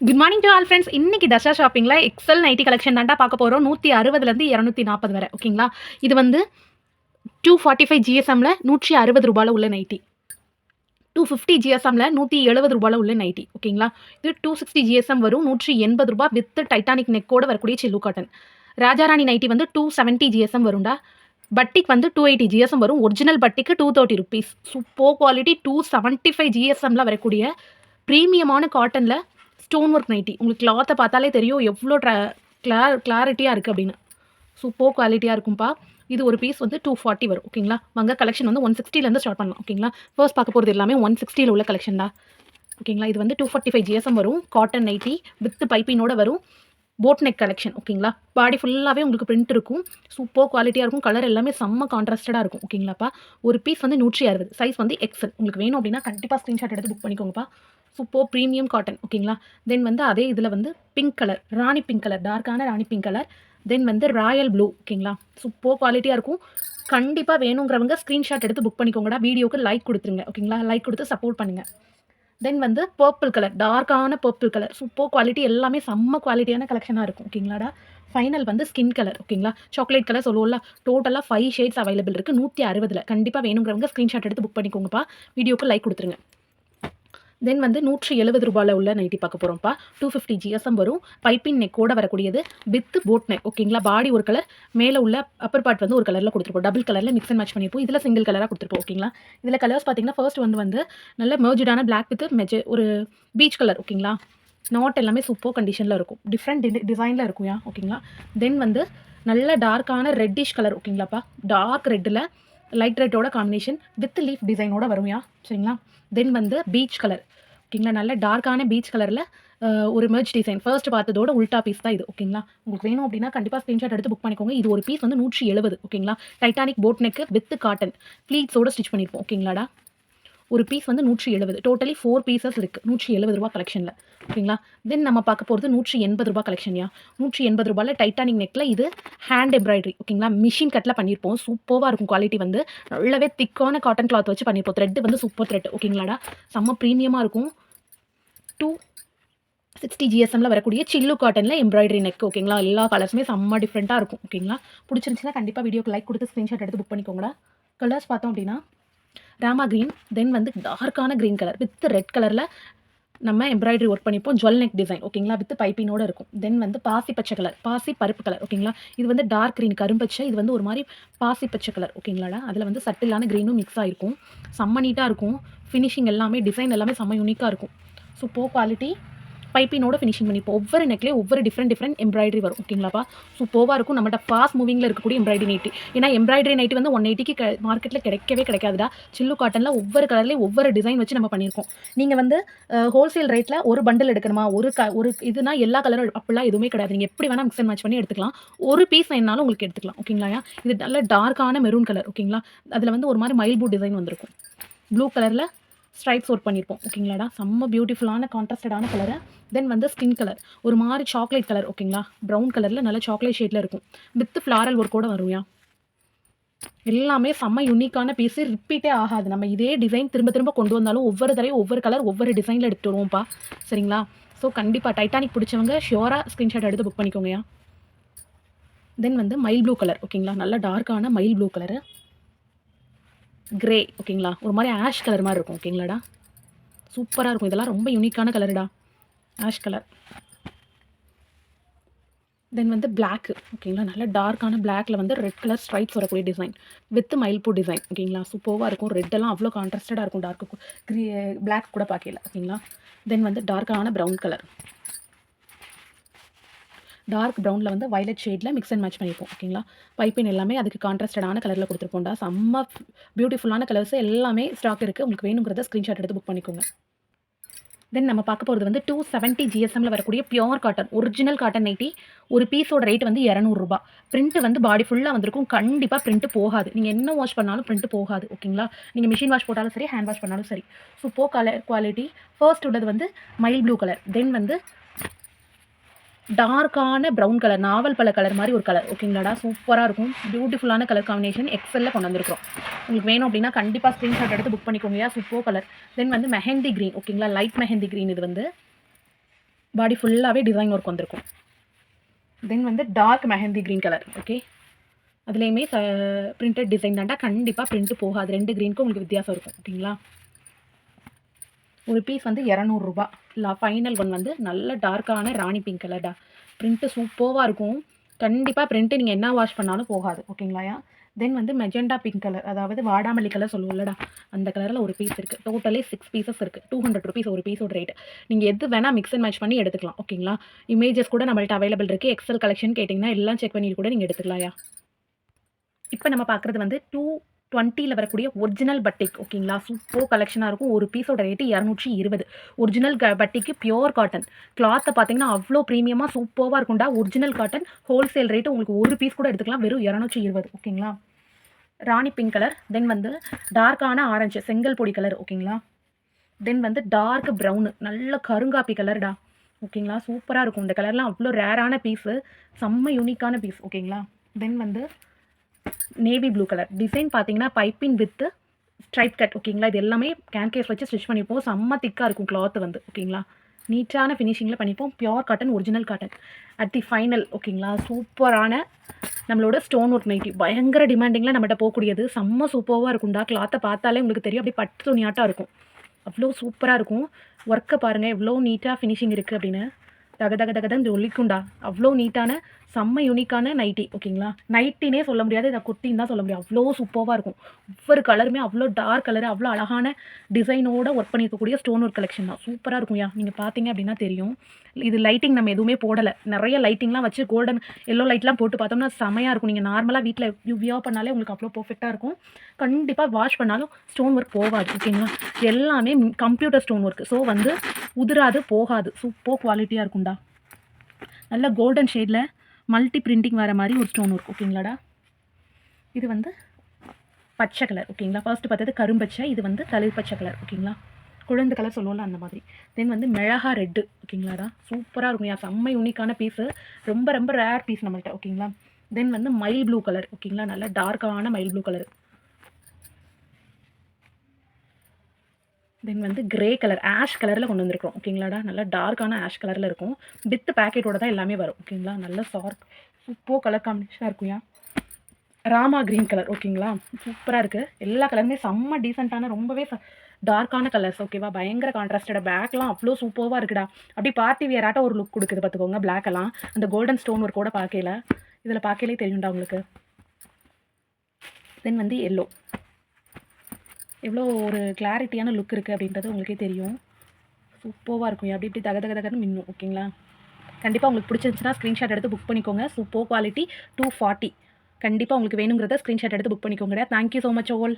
Good morning to all friends இன்னைக்கு தசா ஷாப்பிங்கில் XL nightie collection தாண்டா பார்க்க போகிறோம் நூற்றி அறுபதுலேருந்து இரநூத்தி நாற்பது வரை. ஓகேங்களா இது வந்து டூ ஃபார்ட்டி ஃபைவ் ஜிஎஸ்எம்மில் நூற்றி அறுபது ரூபாயில் உள்ள நைட்டி டூ ஃபிஃப்டி ஜிஎஸ்எம்மில் நூற்றி எழுபது ரூபாயில் உள்ள நைட்டி ஓகேங்களா இது டூ சிக்ஸ்டி ஜிஎஸ்எம் வரும். நூற்றி எண்பது ரூபா வித் டைட்டானிக் நெக்கோட வரக்கூடிய சில்லு காட்டன் ராஜாராணி நைட்டி வந்து டூ செவன்ட்டி ஜிஎஸ்எம் வரும்டா. பட்டிக் வந்து டூ எயிட்டி ஜிஎஸ்எம் வரும். ஒரிஜினல் பட்டிக்கு டூ தேர்ட்டி ருபீஸ் சூப்போ குவாலிட்டி டூ செவன்ட்டி ஃபைவ் ஜிஎஸ்எம்மில் வரக்கூடிய ப்ரீமியமான காட்டனில் ஸ்டோன் ஒர்க் நைட்டி உங்களுக்கு கிளாத்தை பார்த்தாலே தெரியும் எவ்வளோ ட்ரா கிளார் கிளாரிட்டியாக இருக்குது அப்படின்னு. சூப்பர் குவாலிட்டியாக இருக்கும்ப்பா இது ஒரு பீஸ் வந்து டூ ஃபார்ட்டி வரும் ஓகேங்களா வாங்க கலெக்ஷன் வந்து ஒன் சிக்ஸ்டிலேருந்து ஸ்டார்ட் பண்ணலாம் ஓகேங்களா ஃபர்ஸ்ட் பார்க்க போகிறது எல்லாமே ஒன் சிக்ஸ்டியில் உள்ள கலெக்ஷன் தான் ஓகேங்களா இது வந்து டூ ஃபார்ட்டி ஃபைவ் ஜிஎஸ்எம் வரும் காட்டன் நைட்டி வித் பைப்பினோட வரும் போட் நெக் கலெக்ஷன் ஓகேங்களா பாடி ஃபுல்லாகவே உங்களுக்கு பிரிண்ட் இருக்கும். சூப்பர் குவாலிட்டியாக இருக்கும் கலர் எல்லாமே செம்ம கான்ட்ராஸ்டடாக இருக்கும் ஓகேங்களாப்பா ஒரு பீஸ் வந்து நூற்றி அறுபது சைஸ் வந்து எக்ஸல் உங்களுக்கு வேணும் அப்படின்னா கண்டிப்பாக ஸ்க்ரீன்ஷாட் எடுத்து புக் பண்ணிக்கோங்கப்பா. சூப்பர் ப்ரீமியம் காட்டன் ஓகேங்களா தென் வந்து அதே இதில் வந்து pink colour rani pink colour டார்க்கான ராணி பிங்க் கலர் தென் வந்து ராயல் ப்ளூ ஓகேங்களா சூப்பர் குவாலிட்டியாக இருக்கும். கண்டிப்பாக வேணுங்கிறவங்க ஸ்க்ரீன்ஷாட் எடுத்து புக் பண்ணிக்கோங்கடா. வீடியோக்கு லைக் கொடுத்துருங்க ஓகேங்களா லைக் கொடுத்து சப்போர்ட் பண்ணுங்கள் தென் வந்து பர்பிள் கலர் டார்க்கான பர்பிள் கலர் சூப்பர் குவாலிட்டி எல்லாமே செம்ம குவாலிட்டியான கலெக்ஷனாக இருக்கும் ஓகேங்களாடா ஃபைனல் வந்து ஸ்கின் கலர் ஓகேங்களா சாக்லேட் கலர் சொல்லுவோம்ல டோட்டலாக ஃபைவ் ஷேட்ஸ் அவைலபிள் இருக்குது நூற்றி அறுபதில். கண்டிப்பாக வேணுங்கிறவங்க ஸ்க்ரீன்ஷாட் எடுத்து புக் பண்ணிக்கோங்கப்பா. வீடியோக்கு லைக் கொடுத்துருங்க. தென் வந்து நூற்றி எழுபது ரூபாயில் உள்ள நைட்டி பார்க்க போகிறோம்ப்பா டூ ஃபிஃப்டி ஜிஎஸ்எம் வரும். பைப்பின் நெக்கோட வரக்கூடியது. வித் போட் நெக் ஓகேங்களா பாடி ஒரு கலர் மேலே உள்ள அப்பர் பார்ட் வந்து ஒரு கலரில் கொடுத்துருப்போம். டபுள் கலரில் மிக்ஸ் அண்ட் மேட்ச் பண்ணியிருப்போம் இதில் சிங்கிள் கலராக கொடுத்துருப்போம் ஓகேங்களா இதில் கலர்ஸ் பார்த்தீங்கன்னா ஃபர்ஸ்ட் வந்து வந்து நல்ல மெர்ஜடான பிளாக் வித் மெஜ ஒரு பீச் கலர் ஓகேங்களா நாட் எல்லாமே சூப்பர் கண்டிஷனில் இருக்கும். டிஃப்ரெண்ட் டிசைனில் இருக்கும் யா ஓகேங்களா தென் வந்து நல்ல டார்க்கான ரெட்டிஷ் கலர் ஓகேங்களாப்பா டார்க் ரெட்டில் லைட் ரெட்டோட காம்பினேஷன் வித் லீஃப் டிசைனோட வரும்யா சரிங்களா? தென் வந்து பீச் கலர் ஓகேங்களா நல்ல டார்க்கான பீச் கலரில் ஒரு மெர்ஜ் டிசைன் ஃபர்ஸ்ட் பார்த்ததோட உல்டா பீஸ் தான் இது. ஓகேங்களா உங்களுக்கு வேணும் அப்படின்னா கண்டிப்பாக ஸ்க்ரீன்ஷாட் எடுத்து புக் பண்ணிக்கோங்க. இது ஒரு பீஸ் வந்து நூற்றி எழுபது. ஓகேங்களா Titanic boat neck with cotton ப்ளீட்ஸோட stitch பண்ணியிருப்போம் ஓகேங்களாடா ஒரு பீஸ் வந்து நூற்றி எழுபது டோட்டலி ஃபோர் பீசஸ் இருக்குது நூற்றி எழுபது ரூபா கலெக்ஷனில் ஓகேங்களா? தென் நம்ம பார்க்க போகிறது நூற்றி எண்பது ரூபா கலெக்ஷன்யா நூற்றி எண்பது ரூபாயில் டைட்டானிக் நெக்கில் இது ஹேண்ட் எம்ப்ராய்டரி ஓகேங்களா? மிஷின் கட்டில் பண்ணியிருப்போம் சூப்பராக இருக்கும் குவாலிட்டி வந்து. நல்லாவே திக்கான காட்டன் கிளாத் வச்சு பண்ணியிருப்போம் த்ரெட் வந்து சூப்பர் த்ரெட் ஓகேங்களாடா? செம்ம ப்ரீமியமாக இருக்கும். டூ சிக்ஸ்டி ஜிஎஸ்எம்மில் வரக்கூடிய சில்லு காட்டனில் எம்ப்ராய்டரி நெக் ஓகேங்களா? எல்லா கலர்ஸுமே செம்ம டிஃப்ரெண்ட்டாக இருக்கும். ஓகேங்களா? பிடிச்சிருந்துச்சுன்னா கண்டிப்பாக வீடியோக்கு லைக் கொடுத்து ஸ்க்ரீன்ஷாட் எடுத்து புக் பண்ணிக்கோங்கடா. கலர்ஸ் பார்த்தோம் அப்படின்னா ராமா க்ரீன் தென் வந்து டார்க்கான க்ரீன் கலர் வித் ரெட் கலரில் நம்ம எம்ப்ராய்டரி ஒர்க் பண்ணிப்போம். ஜுவல் நெக் டிசைன் ஓகேங்களா வித் பைப்பினோட இருக்கும். தென் வந்து பாசி பச்சை கலர் பாசி பருப்பு கலர் ஓகேங்களா இது வந்து டார்க் க்ரீன் கரும்பச்சை இது வந்து ஒரு மாதிரி பாசி பச்சை கலர் ஓகேங்களாடா அதில் வந்து சட்டிலான க்ரீனும் மிக்ஸ் ஆகிருக்கும் செம்ம நீட்டாக இருக்கும். ஃபினிஷிங் எல்லாமே டிசைன் எல்லாமே செம்ம யூனிக்காக இருக்கும். ஸோ போ குவாலிட்டி பைப்பினோட ஃபினிஷிங் பண்ணிப்போம் ஒவ்வொரு நெக்லேயும் ஒவ்வொரு டிஃப்ரெண்ட் டிஃப்ரெண்ட் எம்ப்ராய்டரி வரும் ஓகேங்களாப்பா சூப்பராக இருக்கும் நம்மகிட்ட ஃபாஸ்ட் மூவிங்கில் இருக்கக்கூடிய எம்ப்ராய்டரி நைட்டி ஏன்னா எம்ப்ராய்டரி நைட்டி வந்து ஒன் எயிட்டிக்கு மார்க்கெட்டில் கிடைக்கவே கிடைக்காதுடா. சில்லு காட்டனில் ஒவ்வொரு கலர்லேயும் ஒவ்வொரு டிசைன் வச்சு நம்ம பண்ணியிருக்கோம். நீங்கள் வந்து ஹோல்சேல் ரேட்டில் ஒரு பண்டில் எடுக்கணுமா? ஒரு க ஒரு இதுனா எல்லா கலரும் அப்படிலாம் எதுவுமே கிடையாது. நீங்கள் எப்படி வேணால் மிக்ஸ் அண்ட் மேட்ச் பண்ணி எடுத்துக்கலாம். ஒரு பீஸ் வேணாலும் உங்களுக்கு எடுத்துக்கலாம் ஓகேங்களா இது நல்ல டார்க்கான மெரூன் கலர் ஓகேங்களா அதில் வந்து ஒரு மாதிரி மயில் பூ டிசைன் வந்திருக்கும் ப்ளூ கலரில் ஸ்ட்ரைப்ஸ் ஒர்க் பண்ணியிருப்போம் ஓகேங்களாடா செம்ம பியூட்டிஃபுல்லான கான்ட்ராஸ்டடான கலரை தென் வந்து ஸ்கின் கலர் ஒரு மாதிரி சாக்லேட் கலர் ஓகேங்களா ப்ரௌன் கலரில் நல்ல சாக்லேட் ஷேடில் இருக்கும். வித் ஃப்ளாரல் ஒர்க்கோடு வரும்யா எல்லாமே செம்ம யூனிக்கான பீஸு ரிப்பீட்டே ஆகாது. நம்ம இதே டிசைன் திரும்ப திரும்ப கொண்டு வந்தாலும் ஒவ்வொரு தடையும் ஒவ்வொரு கலர் ஒவ்வொரு டிசைனில் எடுத்துகிட்டு வருவோம்ப்பா. சரிங்களா? ஸோ கண்டிப்பாக டைட்டானிக் பிடிச்சவங்க ஷியோராக ஸ்க்ரீன்ஷாட் எடுத்து புக் பண்ணிக்கோங்கயா தென் வந்து மைல் ப்ளூ கலர் ஓகேங்களா நல்ல டார்க்கான மைல் ப்ளூ கலரு கிரே ஓகேங்களா ஒரு மாதிரி ஆஷ் கலர் மாதிரி இருக்கும் ஓகேங்களாடா சூப்பராக இருக்கும். இதெல்லாம் ரொம்ப யூனிக்கான கலருடா ஆஷ் கலர் தென் வந்து பிளாக்கு ஓகேங்களா நல்ல டார்க்கான பிளாக்ல வந்து ரெட் கலர் ஸ்ட்ரைப்ஸ் வரக்கூடிய டிசைன் வித் மயில்பூ டிசைன் ஓகேங்களா சூப்பராக இருக்கும். ரெட்டெல்லாம் அவ்வளோ கான்ட்ராஸ்டடாக இருக்கும். டார்க்கு க்ரீ பிளாக் கூட பார்க்கல ஓகேங்களா தென் வந்து டார்க்கான ப்ரௌன் கலர் டார்க் ப்ரௌனில் வந்து வயலட் ஷேடில் மிக்ஸ் அண்ட் மேட்ச் பண்ணியிருப்போம் ஓகேங்களா பைப்பின் எல்லாமே அதுக்கு கான்ட்ராஸ்டடான கலரில் கொடுத்துருப்போம்டா செம்ம பியூட்டிஃபுல்லான கலர்ஸ் எல்லாமே ஸ்டாக் இருக்குது உங்களுக்கு வேணுங்கிறத ஸ்க்ரீன்ஷாட் எடுத்து புக் பண்ணிக்கோங்க. தென் நம்ம பார்க்க போகிறது வந்து டூ செவன்ட்டி ஜிஎஸ்எம்மில் வரக்கூடிய pure cotton original cotton nightie ஒரு பீஸோட ரேட் வந்து இரநூறுபா பிரிண்ட் வந்து பாடி ஃபுல்லாக வந்திருக்கும். கண்டிப்பாக பிரிண்ட் போகாது. நீங்கள் என்ன வாஷ் பண்ணாலும் பிரிண்ட் போகாது ஓகேங்களா நீங்கள் மிஷின் வாஷ் போட்டாலும் சரி ஹேண்ட் வாஷ் பண்ணாலும் சரி. சூப்பர் கலர் குவாலிட்டி ஃபர்ஸ்ட் உள்ளது வந்து மைல் ப்ளூ கலர் தென் வந்து டார்க்கான ப்ரௌன் கலர் நாவல் பழ கலர் மாதிரி ஒரு கலர் ஓகேங்களாடா சூப்பராக இருக்கும். பியூட்டிஃபுல்லான கலர் காம்பினேஷன் எக்ஸலில் கொண்டு வந்திருக்கிறோம். உங்களுக்கு வேணும் அப்படின்னா கண்டிப்பாக ஸ்க்ரீன்ஷாட் எடுத்து புக் பண்ணிக்கோங்க. சூப்பர் கலர் தென் வந்து மெஹந்தி க்ரீன் ஓகேங்களா லைட் மெஹந்தி க்ரீன் இது வந்து பாடி ஃபுல்லாகவே டிசைன் ஒர்க் வந்திருக்கும். தென் வந்து dark mehndi green colour okay அதுலேயுமே பிரிண்டட் டிசைன் தாண்டா. கண்டிப்பாக பிரிண்ட்டு போகாது. ரெண்டு க்ரீனுக்கும் உங்களுக்கு வித்தியாசம் இருக்கும். ஓகேங்களா ஒரு பீஸ் வந்து இரநூறுபா. இல்லை ஃபைனல் ஒன் வந்து நல்ல டார்க்கான ராணி பிங்க் கலர்டா பிரிண்ட்டு சூப்பராக இருக்கும். கண்டிப்பாக பிரிண்ட்டு நீங்கள் என்ன வாஷ் பண்ணாலும் போகாது. ஓகேங்களாயா தென் வந்து மெஜெண்டா பிங்க் கலர் அதாவது வாடாமல்லி கலர் சொல்லுவோம்லடா. அந்த கலரில் ஒரு பீஸ் இருக்குது டோட்டலி சிக்ஸ் பீசஸ் இருக்குது டூ ஹண்ட்ரட் ருபீஸ் ஒரு பீஸோட ரேட் நீங்கள் எது வேணால் மிக்ஸ் அண்ட் மேட்ச் பண்ணி எடுத்துக்கலாம். ஓகேங்களா இமேஜஸ் கூட நம்மள்ட்ட அவைலபிள் இருக்குது எக்ஸல் கலெக்ஷன் கேட்டிங்கன்னா எல்லாம் செக் பண்ணிட்டு கூட நீங்கள் எடுத்துக்கலாம்யா இப்போ நம்ம பார்க்குறது வந்து டூ டுவெண்ட்டியில் வரக்கூடிய ஒரிஜினல் பட்டிக் ஓகேங்களா சூப்பர் கலெக்ஷனாக இருக்கும். ஒரு பீஸோட ரேட்டு இரநூற்றி இருபது. ஒரிஜினல் க பட்டிக்கு பியோர் காட்டன் கிளாத்தை பார்த்தீங்கன்னா அவ்வளோ ப்ரீமியமாக சூப்பராக இருக்கும்டா. ஒரிஜினல் காட்டன் ஹோல்சேல் ரேட்டு உங்களுக்கு ஒரு பீஸ் கூட எடுத்துக்கலாம். வெறும் இரநூற்றி இருபது ஓகேங்களா ராணி பிங்க் கலர் தென் வந்து டார்க்கான ஆரஞ்சு செங்கல் பொடி கலர் ஓகேங்களா தென் வந்து டார்க் ப்ரௌனு நல்ல கருங்காப்பி கலர்டா ஓகேங்களா சூப்பராக இருக்கும். இந்த கலர்லாம் அவ்வளோ ரேரான பீஸு செம்ம யூனிக்கான பீஸ் ஓகேங்களா தென் வந்து நேவி ப்ளூ கலர் டிசைன் பார்த்தீங்கன்னா பைப்பின் வித்து ஸ்ட்ரைப் கட் ஓகேங்களா இது எல்லாமே கேன் கேஸ் வச்சு ஸ்டிச் பண்ணிப்போம். செம்ம திக்காக இருக்கும் கிளாத் வந்து ஓகேங்களா நீட்டான ஃபினிஷிங்கில் பண்ணிப்போம். Pure cotton original cotton at the final ஓகேங்களா சூப்பரான நம்மளோட ஸ்டோன் ஒர்க் நைட்டி பயங்கர டிமாண்டிங்கில் நம்மகிட்ட போகக்கூடியது. செம்ம சூப்பராக இருக்கும்டா. கிளாத்தை பார்த்தாலே உங்களுக்கு தெரியும். அப்படியே பட்டு துணியாட்டாக இருக்கும். அவ்வளோ சூப்பராக இருக்கும். ஒர்க்கை பாருங்கள் எவ்வளோ நீட்டாக ஃபினிஷிங் இருக்குது அப்படின்னு. தக தக தகதன்னு ஒலிக்கும்டா அவ்வளோ நீட்டான செம்ம யூனிக்கான நைட்டி ஓகேங்களா நைட்டினே சொல்ல முடியாது இதை குர்த்தின்னு தான் சொல்ல முடியும். அவ்வளோ சூப்பராக இருக்கும். ஒவ்வொரு கலருமே அவ்வளோ டார்க் கலர் அவ்வளோ அழகான டிசைனோட ஒர்க் பண்ணியிருக்கக்கூடிய ஸ்டோன் ஒர்க் கலெக்ஷன் தான். சூப்பராக இருக்கும்யா நீங்கள் பார்த்தீங்க அப்படின்னா தெரியும். இது லைட்டிங் நம்ம எதுவுமே போடலை. நிறைய லைட்டிங்லாம் வச்சு கோல்டன் எல்லோ லைட்லாம் போட்டு பார்த்தோம்னா செமையாக இருக்கும். நீங்கள் நார்மலாக வீட்டில் வியூ பண்ணாலே உங்களுக்கு அவ்வளோ பர்ஃபெக்டாக இருக்கும். கண்டிப்பாக வாஷ் பண்ணாலும் ஸ்டோன் ஒர்க் போகாது ஓகேங்களா எல்லாமே கம்ப்யூட்டர் ஸ்டோன் ஒர்க் ஸோ வந்து உதிராது போகாது. சூப்பர் குவாலிட்டியாக இருக்கும்டா. நல்ல கோல்டன் ஷேடில் மல்டி பிரிண்டிங் வர மாதிரி ஒரு ஸ்டோன் ஒர்க் ஓகேங்களாடா? இது வந்து பச்சை கலர் ஓகேங்களா? ஃபர்ஸ்ட் பார்த்தது கரும்பச்சை இது வந்து தளிர் பச்சை கலர் ஓகேங்களா? குழந்தை கலர் சொல்லுவோம்ல அந்த மாதிரி. தென் வந்து மிளகா ரெட்டு ஓகேங்களாடா? சூப்பராக இருக்கும் யா செம்ம யூனிக்கான பீஸு ரொம்ப ரொம்ப ரேர் பீஸ் நம்மள்கிட்ட ஓகேங்களா? தென் வந்து மயில் ப்ளூ கலர் ஓகேங்களா? நல்ல டார்க்கான மயில் ப்ளூ கலர் தென் வந்து கிரே கலர் ஆஷ் கலரில் கொண்டு வந்திருக்கோம் ஓகேங்களாடா நல்லா டார்க்கான ஆஷ் கலரில் இருக்கும். வித் பேக்கெட்டோட தான் எல்லாமே வரும். ஓகேங்களா நல்ல சார்க் சூப்பர் கலர் காம்பினேஷனாக இருக்கும்யா ராமா க்ரீன் கலர் ஓகேங்களா சூப்பராக இருக்குது எல்லா கலருமே செம்ம டீசெண்டான ரொம்பவே டார்க்கான கலர்ஸ் ஓகேவா பயங்கர கான்ட்ராஸ்டட் பேக்லாம் அவ்வளோ சூப்பராக இருக்குடா. அப்படி பார்ட்டி வியராட்ட ஒரு லுக் கொடுக்குது பார்த்துக்கோங்க பிளாக் எல்லாம். அந்த கோல்டன் ஸ்டோன் ஒரு கூட பார்க்கல இதில் பார்க்கலே தெரியும்டா உங்களுக்கு. தென் வந்து எல்லோ எவ்வளோ ஒரு கிளாரிட்டியான லுக் இருக்குது அப்படின்றது உங்களுக்கே தெரியும். சூப்பராக இருக்கும். அப்படி இப்படி தக தக தகன்னு மின்னும் ஓகேங்களா கண்டிப்பாக உங்களுக்கு பிடிச்சிருந்துச்சுன்னா ஸ்க்ரீன்ஷாட் எடுத்து புக் பண்ணிக்கோங்க. சூப்பர் குவாலிட்டி டூ ஃபார்ட்டி கண்டிப்பாக உங்களுக்கு வேணுங்கிறத ஸ்க்ரீன்ஷாட் எடுத்து புக் பண்ணிக்கோங்க. தேங்க்யூ ஸோ மச் ஓல்